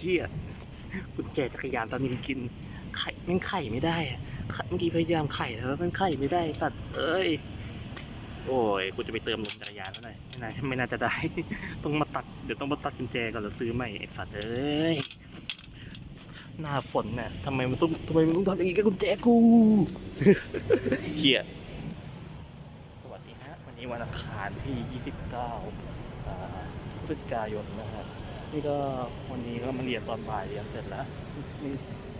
เฮียกุญแจจักรยานตอนนี้กินไข่แม่งไข่ไม่ได้อะเมื่อกี้พยายามไข่แล้วมันไข่ไม่ได้สัตว์เอ้ยโอ้ยกูจะไปเติมลมจักรยานแล้วหน่อยไม่น่าไม่น่าจะได้ ต้องมาตัด เดี๋ยวต้องมาตัดกุญแจก่อนแล้วซื้อใหม่ไอ้สัตว์เอ้ย หน้าฝนน่ะทำไมมันต้องทำไมมันต้องทำอย่างนี้กับกุญแจกูเฮียดสวัสดีฮะ วันนี้วันอังคารที่ 29พฤศจิกายนนะฮะ นี่ก็วันนี้ก็มาเรียนตอนบ่ายเรียนเสร็จแล้วนี่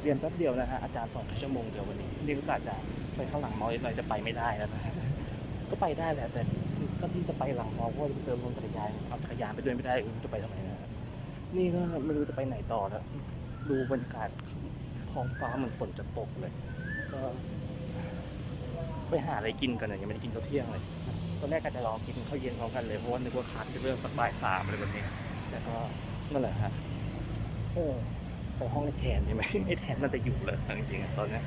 เรียนแป๊บเดียวนะฮะอาจารย์สอนแค่ชั่วโมงเดียววันนี้ นี่ก็อาจจะไปข้างหลังมอนิดหน่อยจะไปไม่ได้แล้วนะก็ไปได้แหละแต่ก็ที่จะไปหลังมอเพราะเติมลมจักรยานเอาจักรยานไปด้วยไม่ได้เออจะไปทำไมนะฮะนี่ก็ไม่รู้จะไปไหนต่อแล้วดูบรรยากาศท้องฟ้าเหมือนฝนจะตกเลย ก็ไปหาอะไรกินกันนะยังไม่ได้กินข้าวเที่ยงเลยตอนแรกก็จะรองกินข้าวเย็นพร้อมกันเลยเพราะว่านึกว่าคัดจะเริ่มสักบ่ายสามอะไรแบบนี้แต่ก็ นั่นแหละฮะเออไปห้องไอ้แทนใช่ไหมไอ้แทนมันจะอยู่เลยจริงๆตอนนี้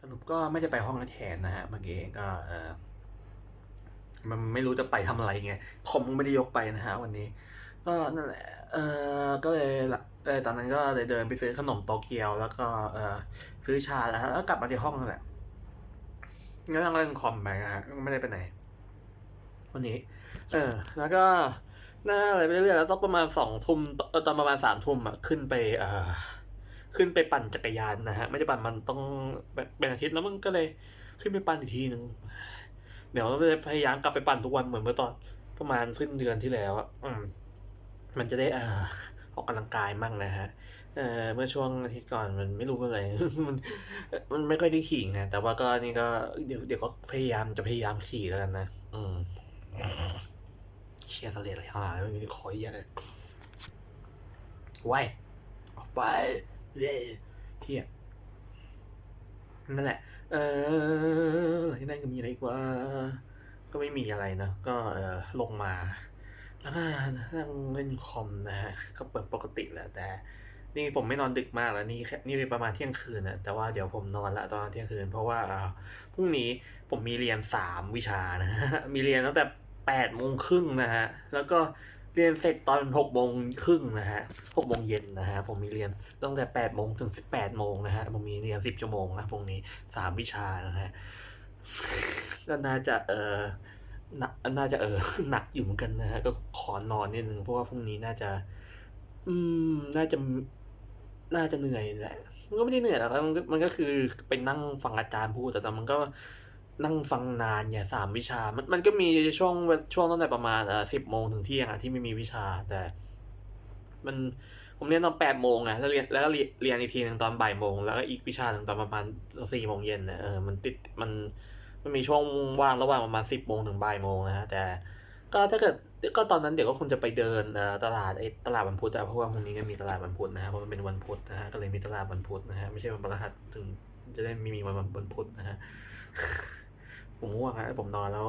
สรุปก็ไม่ได้ไปห้องนักแทนนะฮะเมื่อกี้ก็เออมันไม่รู้จะไปทำอะไรไงคอมไม่ได้ยกไปนะฮะวันนี้ ก็นั่นแหละเออก็เลยละเออตอนนั้นก็เลยเดินไปซื้อขนมโตเกียวแล้วก็เออซื้อชาแล้วแล้วกลับมาที่ห้องนั่นแหละก็นั่งเล่นคอมไปนะฮะไม่ได้ไปไหนวันนี้ เออ แล้วก็ หน่าอะไรไปเรื่อยๆแล้วต้องประมาณสองทุ่มตอนประมาณสามทุ่มอะขึ้นไปเออขึ้นไปปั่นจักรยานนะฮะ ไม่ได้ปั่นมันต้องเป็นอาทิตย์แล้วมันก็เลยขึ้นไปปั่นอีกทีหนึ่งเดี๋ยวจะพยายามกลับไปปั่นทุกวันเหมือนเมื่อตอนประมาณสิ้นเดือนที่แล้วอะอืมมันจะได้เอ่อออกกำลังกายมั่งนะฮะเออเมื่อช่วงทิตย์ก่อนมันไม่รู้อะไรมันมันไม่ค่อยได้ขี่ไงแต่ว่าก็นี่ก็เดี๋ยวเดี๋ยวก็พยายามจะพยายามขี่แล้วกันนะ อืม เชียร์ทะเลอะไรอะไม่มีคอยเยอะไว้ออกไปเย้เฮียนั่นแหละ เออหลังจากนั้นก็มีอะไรอีกว่า ก็ไม่มีอะไรนะก็เออลงมา แล้วก็นั่งเล่นคอมนะฮะก็เปิดปกติแหละแต่นี่ผมไม่นอนดึกมากแล้วนี่แค่นี่ประมาณเที่ยงคืนนะแต่ว่าเดี๋ยวผมนอนละตอนเที่ยงคืน เพราะว่าพรุ่งนี้ผมมีเรียนสามวิชานะมีเรียนตั้งแต่ แปดโมงครึ่งนะฮะ แล้วก็เรียนเสร็จตอนหกโมงครึ่งนะฮะหกโมงเย็นนะฮะ ผมมีเรียนตั้งแต่แปดโมงถึงสิบแปดโมงนะฮะ ผมมีเรียนสิบชั่วโมงนะพรุ่งนี้สามวิชานะฮะ ก็น่าจะเออหนักน่าจะเออหนักอยู่เหมือนกันนะฮะ ก็ขอนอนนิดนึงเพราะว่าพรุ่งนี้น่าจะ อืม น่าจะน่าจะเหนื่อยแหละ มันก็ไม่ได้เหนื่อยหรอกมันก็มันก็คือไปนั่งฟังอาจารย์พูดแต่แต่มันก็ นั่งฟังนานเนี่ยสามวิชา มันมันก็มีช่วงช่วงตั้งแต่ประมาณเอ่อสิบโมงถึงเที่ยงอะที่ไม่มีวิชาแต่ มันผมเรียนตอนแปดโมงอะแล้วเรียนแล้วก็เรียนเรียนอีกทีหนึ่งตอนบ่ายโมงแล้วก็อีกวิชาหนึ่งตอนประมาณสี่โมงเย็นนะเออมันติดมันมันมีช่วงว่างระหว่างประมาณสิบโมงถึงบ่ายโมงนะฮะแต่ ก็ถ้าเกิดก็ตอนนั้นเดี๋ยวก็คงจะไปเดินตลาดไอ้ตลาดวันพุธอะเพราะว่าพรุ่งนี้ก็มีตลาดวันพุธนะฮะเพราะมันเป็นวันพุธนะฮะก็เลยมีตลาดวันพุธนะฮะไม่ใช่วันพฤหัสถึงจะได้ม่มีวันวันพุธนะฮะ ผมง่วงฮะผมนอนแล้ว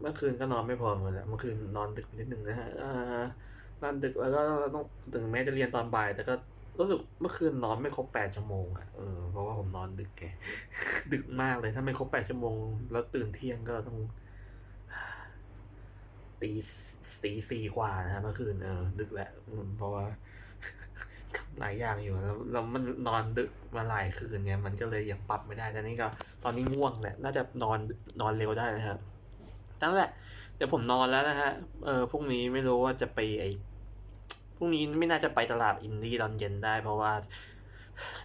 เมื่อคืนก็นอนไม่พอเหมือนกันเมื่อคืนนอนดึกนิดนึงนะฮะนอนดึกแล้วก็ต้องถึงแม้จะเรียนตอนบ่าย แต่ก็รู้สึกเมื่อคืนนอนไม่ครบแปดชั่วโมงอะเออเพราะว่าผมนอนดึกไงดึกมากเลยถ้าไม่ครบแปดชั่วโมง แล้วตื่นเที่ยงก็ต้องตีสี่สี่กว่านะฮะเมื่อคืนเออดึกแหละเพราะว่า หลายอย่างอยู่แล้วแล้วมันนอนดึกมาหลายคืนเนี่ยมันก็เลยยังปรับไม่ได้ตอนนี้ก็ตอนนี้ง่วงแหละน่าจะนอนนอนเร็วได้นะครับนั่นแหละเดี๋ยวผมนอนแล้วนะฮะเออพรุ่งนี้ไม่รู้ว่าจะไปไอพรุ่งนี้ไม่น่าจะไปตลาดอินดี้ตอนเย็นได้เพราะว่า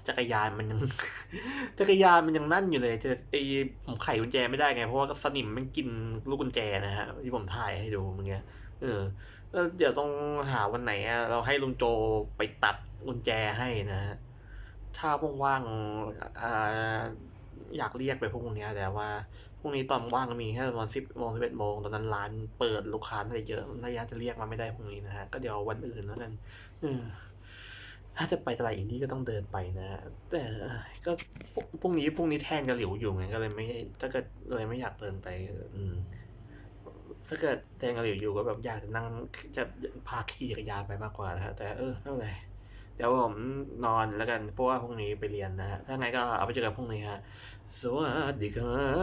จักรยานมันยัง จักรยานมันยังนั่นอยู่เลยจะไอผมไขกุญแจไม่ได้ไง เพราะว่าสนิมมันกินลูกกุญแจนะฮะที่ผมถ่ายให้ดูเมื่อกี้เออแล้วเดี๋ยวต้องหาวันไหนอะเราให้ลุงโจไปตัดกุญแจให้นะฮะถ้าว่างๆอ่าอยากเรียกไปพรุ่งนี้แต่ว่าพรุ่งนี้ตอนว่างมีแค่ประมาณสิบโมงสิบเอ็ดโมงตอนนั้นร้านเปิดลูกค้าอะไรเยอะน่าจะเรียกมาไม่ได้พรุ่งนี้นะฮะก็เดี๋ยววันอื่นแล้วกันออ ถ้าจะไปตลาดอินดี้ก็ต้องเดินไปนะฮะแต่ก็พรุ่งนี้พรุ่งนี้แทนกับหลิวอยู่ไงก็เลยไม่ถ้าเกิดเลยไม่อยากเดินไป อืมถ้าเกิดแทนกับหลิวอยู่ก็แบบอยากจะนั่งจะพาขี่จักรยานไปมากกว่านะฮะแต่เออไม่เป็นไรเดี๋ยวผมนอนแล้วกันเพราะว่าพรุ่งนี้ไปเรียนนะฮะถ้าไงก็เอาไปเจอกันพรุ่งนี้ฮะสวัสดีครับ